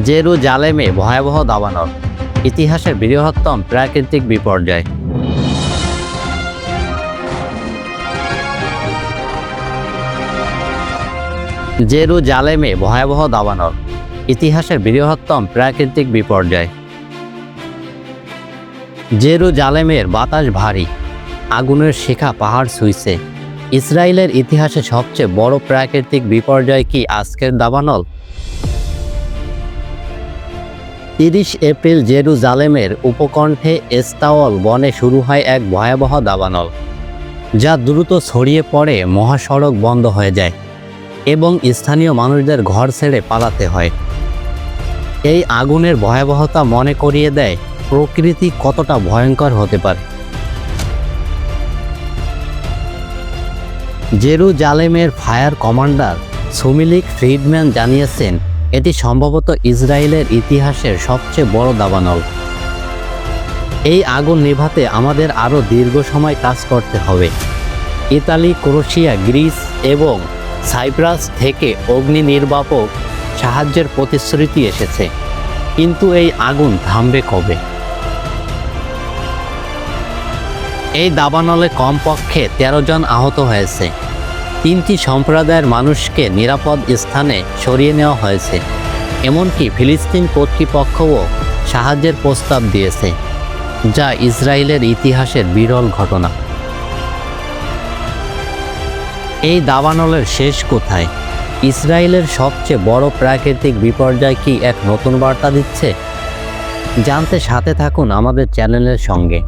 জেরুজালেমে ভয়াবহ দাবানল। ইতিহাসের বৃহত্তম প্রাকৃতিক বিপর্যয়। জেরুজালেমে ভয়াবহ দাবানল। ইতিহাসের বৃহত্তম প্রাকৃতিক বিপর্যয়। জেরুজালেমের বাতাস ভারী। আগুনের শিখা পাহাড় ছুঁইছে। ইসরায়েলের ইতিহাসে সবচেয়ে বড় প্রাকৃতিক বিপর্যয় কি আজকের দাবানল? তিরিশ এপ্রিল জেরুজালেমের উপকণ্ঠে এস্তাওয়াল বনে শুরু হয় এক ভয়াবহ দাবানল, যা দ্রুত ছড়িয়ে পড়ে মহাসড়ক বন্ধ হয়ে যায় এবং স্থানীয় মানুষদের ঘর ছেড়ে পালাতে হয়। এই আগুনের ভয়াবহতা মনে করিয়ে দেয় প্রকৃতি কতটা ভয়ঙ্কর হতে পারে। জেরুজালেমের ফায়ার কমান্ডার সুমিলিক ফ্রিডম্যান জানিয়েছেন এটি সম্ভবত ইসরায়েলের ইতিহাসের সবচেয়ে বড় দাবানল। এই আগুন নেভাতে আমাদের আরও দীর্ঘ সময় কাজ করতে হবে। ইতালি, ক্রোশিয়া, গ্রিস এবং সাইপ্রাস থেকে অগ্নি নির্বাপক সাহায্যের প্রতিশ্রুতি এসেছে। কিন্তু এই আগুন থামবে কবে? এই দাবানলে কমপক্ষে তেরো জন আহত হয়েছে। তিনটি সম্প্রদায়ের মানুষকে নিরাপদ স্থানে সরিয়ে নেওয়া হয়েছে। এমনকি ফিলিস্তিন কর্তৃপক্ষও সাহায্যের প্রস্তাব দিয়েছে, যা ইসরায়েলের ইতিহাসের বিরল ঘটনা। এই দাবানলের শেষ কোথায়? ইসরায়েলের সবচেয়ে বড় প্রাকৃতিক বিপর্যয় কি এক নতুন বার্তা দিচ্ছে? জানতে সাথে থাকুন আমাদের চ্যানেলের সঙ্গে।